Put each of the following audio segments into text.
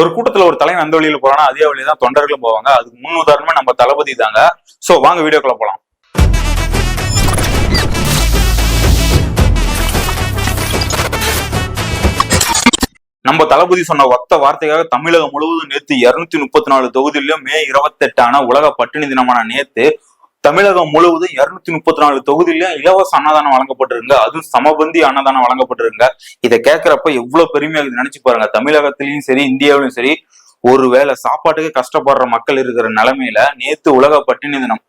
ஒரு கூட்டத்துல ஒரு தலைவன் அந்த வழியில போறானோ அதே வழியில தான் தொண்டர்களும் போவாங்க. அதுக்கு முன் உதாரணமே நம்ம தளபதி தாங்க. சோ வாங்க வீடியோக்குள்ள போலாம். நம்ம தளபதி சொன்ன ஒத்த வார்த்தைக்காக தமிழகம் முழுவதும் நேத்து இருநூத்தி முப்பத்தி நாலு தொகுதியிலும் மே இருபத்தெட்டான உலக பட்டினி தினமான நேத்து தமிழகம் முழுவதும் இருநூத்தி முப்பத்தி நாலு தொகுதியிலும் இலவச அன்னதானம் வழங்கப்பட்டிருங்க. அதுவும் சமபந்தி அன்னதானம் வழங்கப்பட்டிருங்க. இதை கேட்கிறப்ப எவ்வளவு பெருமையா நினைச்சு பாருங்க. தமிழகத்திலயும் சரி இந்தியாவிலும் சரி ஒருவேளை சாப்பாட்டுக்கு கஷ்டப்படுற மக்கள் இருக்கிற நிலைமையில நேத்து உலக பட்டினி தினம்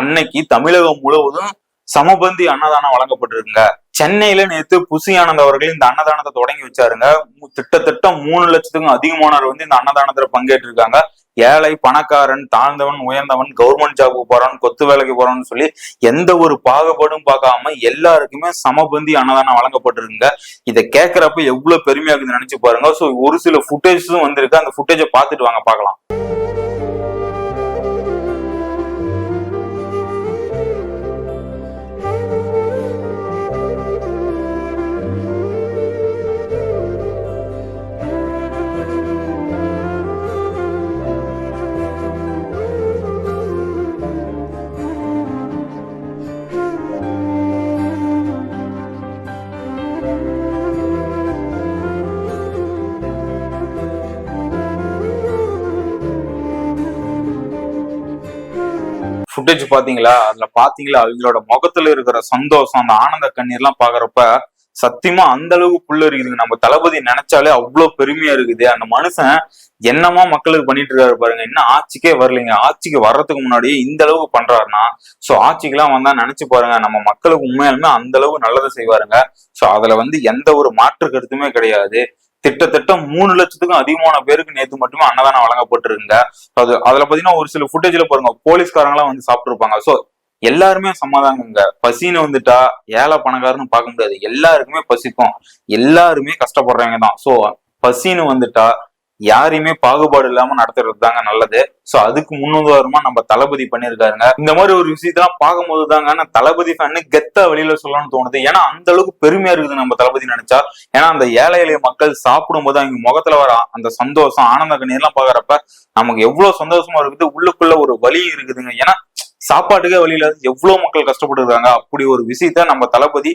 அன்னைக்கு தமிழகம் முழுவதும் சமபந்தி அன்னதானம் வழங்கப்பட்டிருக்குங்க. சென்னையில நேத்து புசி ஆனந்த் அவர்கள் இந்த அன்னதானத்தை தொடங்கி வச்சாருங்க. திட்டத்தட்ட மூணு லட்சத்துக்கும் அதிகமானவர் வந்து இந்த அன்னதானத்துல பங்கேற்றிருக்காங்க. ஏழை பணக்காரன் தாழ்ந்தவன் உயர்ந்தவன் கவர்மெண்ட் ஜாபுக்கு போறான் கொத்து வேலைக்கு போறான்னு சொல்லி எந்த ஒரு பாகுபாடும் பார்க்காம எல்லாருக்குமே சமபந்தி அன்னதானம் வழங்கப்பட்டிருக்குங்க. இதை கேட்கிறப்ப எவ்வளவு பெருமையா இருக்குன்னு நினைச்சு பாருங்க. சோ ஒரு சில ஃபுட்டேஜஸும் வந்திருக்கு. அந்த ஃபுட்டேஜை பார்த்துட்டு வாங்க பார்க்கலாம். ஃபுட்டேஜ் பாத்தீங்களா? அதுல பாத்தீங்களா? அவங்களோட முகத்துல இருக்கிற சந்தோஷம் அந்த ஆனந்த கண்ணீர்லாம் பாக்குறப்ப சத்தியமா அந்த அளவுக்கு புள்ள இருக்குதுங்க நம்ம தளபதி நினைச்சாலே அவ்வளவு பெருமையா இருக்குது. அந்த மனுஷன் என்னமா மக்களுக்கு பண்ணிட்டு இருக்காரு பாருங்க. இன்னும் ஆட்சிக்கே வரலைங்க. ஆட்சிக்கு வர்றதுக்கு முன்னாடியே இந்த அளவுக்கு பண்றாருன்னா சோ ஆட்சிக்கெல்லாம் வந்தா நினைச்சு பாருங்க. நம்ம மக்களுக்கு உண்மையாலுமே அந்த அளவுக்கு நல்லதை செய்வாருங்க. சோ அதுல வந்து எந்த ஒரு மாற்று கருத்துமே கிடையாது. கிட்டத்தட்ட மூணு லட்சத்துக்கும் அதிகமான பேருக்கு நேத்து மட்டுமே அன்னதானம் வழங்கப்பட்டிருக்குங்க. அது அதுல பாத்தீங்கன்னா ஒரு சில ஃபுட்டேஜ்ல பாருங்க போலீஸ்காரங்களாம் வந்து சாப்பிட்டுருப்பாங்க. சோ எல்லாருமே சமாதானங்க. பசின்னு வந்துட்டா ஏழை பணக்காரன்னு பார்க்க முடியாது. எல்லாருக்குமே பசிக்கும். எல்லாருமே கஷ்டப்படுறவங்க தான். சோ பசின்னு வந்துட்டா யாரையுமே பாகுபாடு இல்லாம நடத்துறது தாங்க நல்லது. சோ அதுக்கு முன்னுதாரணமா நம்ம தளபதி பண்ணியிருக்காருங்க. இந்த மாதிரி ஒரு விஷயத்தெல்லாம் பார்க்கும்போது தாங்க நான் தளபதி ஃபேன்னு கெத்தா வெளியில சொல்லணும்னு தோணுது. ஏன்னா அந்த அளவுக்கு பெருமையா இருக்குது நம்ம தளபதி நினைச்சா. ஏன்னா அந்த ஏழை எளிய மக்கள் சாப்பிடும்போது அவங்க முகத்துல வர அந்த சந்தோஷம் ஆனந்த கண்ணீர்லாம் பாக்குறப்ப நமக்கு எவ்வளவு சந்தோஷமா இருக்குது. உள்ளுக்குள்ள ஒரு வலி இருக்குதுங்க. ஏன்னா சாப்பாட்டுக்கே வழியில எவ்வளவு மக்கள் கஷ்டப்பட்டு இருக்காங்க அப்படி ஒரு விஷயத்த நம்ம தளபதி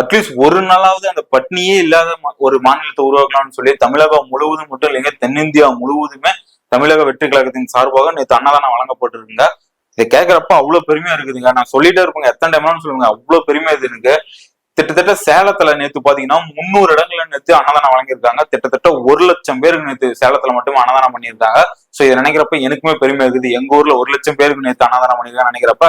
அட்லீஸ்ட் ஒரு நாளாவது அந்த பட்னியே இல்லாத ஒரு மாநிலத்தை உருவாக்கலாம்னு சொல்லி தமிழகம் முழுவதும் மட்டும் இல்லைங்க தென்னிந்தியா முழுவதுமே தமிழக வெற்றி கழகத்தின் சார்பாக நேற்று அன்னதானம் வழங்கப்பட்டிருக்குங்க. இதை கேட்கறப்ப அவ்வளவு பெருமையா இருக்குதுங்க. நான் சொல்லிட்டே இருப்பேங்க எத்தனை டைம்லாம் சொல்லுங்க அவ்வளவு பெருமையா இது இருக்கு. கிட்டத்தட்ட சேலத்துல நேத்து பாத்தீங்கன்னா முந்நூறு இடங்கள்ல நேத்து அன்னதானம் வழங்கியிருக்காங்க. கிட்டத்தட்ட ஒரு லட்சம் பேருக்கு நேத்து சேலத்துல மட்டும் அன்னதானம் பண்ணியிருக்காங்க சோ இதை நினைக்கிறப்ப எனக்குமே பெருமை இருக்குது. எங்க ஊர்ல ஒரு லட்சம் பேருக்கு நேத்து அன்னதானம் பண்ணிருக்காங்க நினைக்கிறப்ப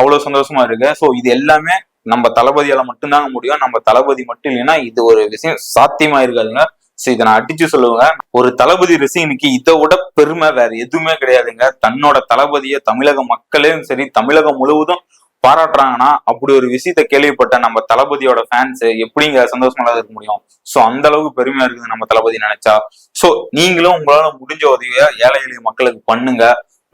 அவ்வளவு சந்தோஷமா இருக்கு. சோ இது எல்லாமே நம்ம தளபதியால மட்டும்தாங்க முடியும். நம்ம தளபதி மட்டும் இல்லைன்னா இது ஒரு விஷயம் சாத்தியமா இருக்காதுங்க. சோ இதை நான் அடிச்சு சொல்லுவேன் ஒரு தளபதி ரசிகனுக்கு இதை விட பெருமை வேற எதுவுமே கிடையாதுங்க. தன்னோட தளபதியை தமிழக மக்களையும் சரி தமிழகம் முழுவதும் பாராட்டுறாங்கன்னா அப்படி ஒரு விஷயத்த கேள்விப்பட்ட நம்ம தளபதியோட ஃபேன்ஸ் எப்படிங்க சந்தோஷமா இருக்க முடியும்? ஸோ அந்த அளவுக்கு பெருமையா இருக்குது நம்ம தளபதி நினைச்சா. ஸோ நீங்களும் உங்களால முடிஞ்ச உதவியை ஏழை எளிய மக்களுக்கு பண்ணுங்க.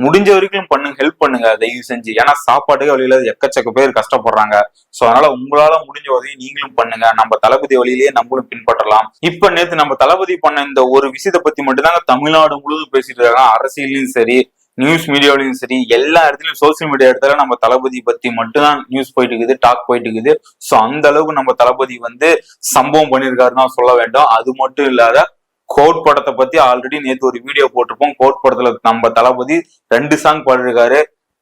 முடிஞ்ச வரைக்கும் பண்ணுங்க ஹெல்ப் பண்ணுங்க தயவு செஞ்சு. ஏன்னா சாப்பாட்டுக்கு வழியில எக்கச்சக்க பேர் கஷ்டப்படுறாங்க. சோ அதனால உங்களால முடிஞ்ச உதவி நீங்களும் பண்ணுங்க. நம்ம தளபதி வழியிலேயே நம்மளும் பின்பற்றலாம். இப்ப நேத்து நம்ம தளபதி பண்ண இந்த ஒரு விஷயத்தை பத்தி மட்டும்தாங்க தமிழ்நாடு முழுவதும் பேசிட்டு இருக்காங்க. அரசியலையும் சரி நியூஸ் மீடியாவிலையும் சரி எல்லா இடத்துலயும் சோசியல் மீடியா இடத்துல நம்ம தளபதி பத்தி மட்டும்தான் நியூஸ் போயிட்டு இருக்குது டாக் போயிட்டு இருக்குது. சோ அந்த அளவுக்கு நம்ம தளபதி வந்து சம்பவம் பண்ணியிருக்காருன்னு தான் சொல்ல வேண்டும். அது மட்டும் இல்லாத கோட் படத்தை பத்தி ஆல்ரெடி நேத்து ஒரு வீடியோ போட்டிருப்போம். கோட் படத்துல நம்ம தளபதி ரெண்டு சாங் பாடிருக்காரு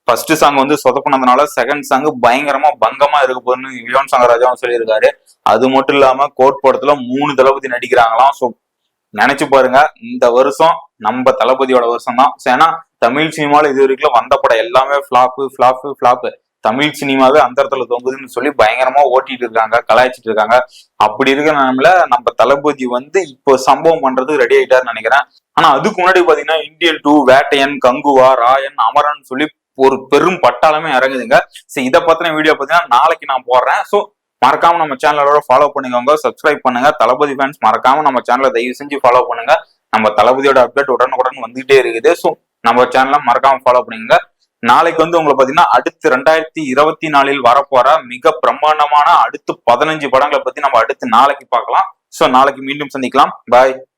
ஃபர்ஸ்ட் சாங் வந்து சொதப்பினதுனால செகண்ட் சாங் பயங்கரமா பங்கமா இருக்க போகுதுன்னு யுவன் சங்கர் ராஜாவும் சொல்லியிருக்காரு. அது மட்டும் இல்லாம கோட் படத்துல மூணு தளபதி நடிக்கிறாங்களாம். ஸோ நினைச்சு பாருங்க. இந்த வருஷம் நம்ம தளபதியோட வருஷம் தான் ஏன்னா தமிழ் சினிமால இது வரைக்கும் வந்த படம் எல்லாமே ஃபிளாப்பு ஃபிளாப்பு ஃபிளாப்பு தமிழ் சினிமாவே அந்த இடத்துல தொங்குதுன்னு சொல்லி பயங்கரமா ஓட்டிட்டு இருக்காங்க கலாய்ச்சிட்டு இருக்காங்க. அப்படி இருக்கிற நிலைமையில நம்ம தளபதி வந்து இப்போ சம்பவம் பண்றதுக்கு ரெடி ஆயிட்டாருன்னு நினைக்கிறேன். ஆனா அதுக்கு முன்னாடி பாத்தீங்கன்னா இந்தியன் டூ வேட்டையன் கங்குவா ராயன் அமரன் சொல்லி ஒரு பெரும் பட்டாளமே இறங்குதுங்க. சோ இதை பத்தின வீடியோ பாத்தீங்கன்னா நாளைக்கு நான் போடுறேன். சோ மறக்காம நம்ம சேனலோட ஃபாலோ பண்ணிக்கோங்க. சப்ஸ்கிரைப் பண்ணுங்க. தளபதி ஃபேன்ஸ் மறக்காம நம்ம சேனலை தயவு செஞ்சு ஃபாலோ பண்ணுங்க. நம்ம தளபதியோட அப்டேட் உடனுக்குடன் வந்துகிட்டே இருக்குது. ஸோ நம்ம சேனலை மறக்காம ஃபாலோ பண்ணுங்க நாளைக்கு வந்து உங்களை பாத்தீங்கன்னா அடுத்து ரெண்டாயிரத்தி இருபத்தி நாலில் வரப்போற மிக பிரம்மாண்டமான அடுத்து பதினஞ்சு படங்களை பத்தி நம்ம அடுத்து நாளைக்கு பார்க்கலாம். சோ நாளைக்கு மீண்டும் சந்திக்கலாம். பாய்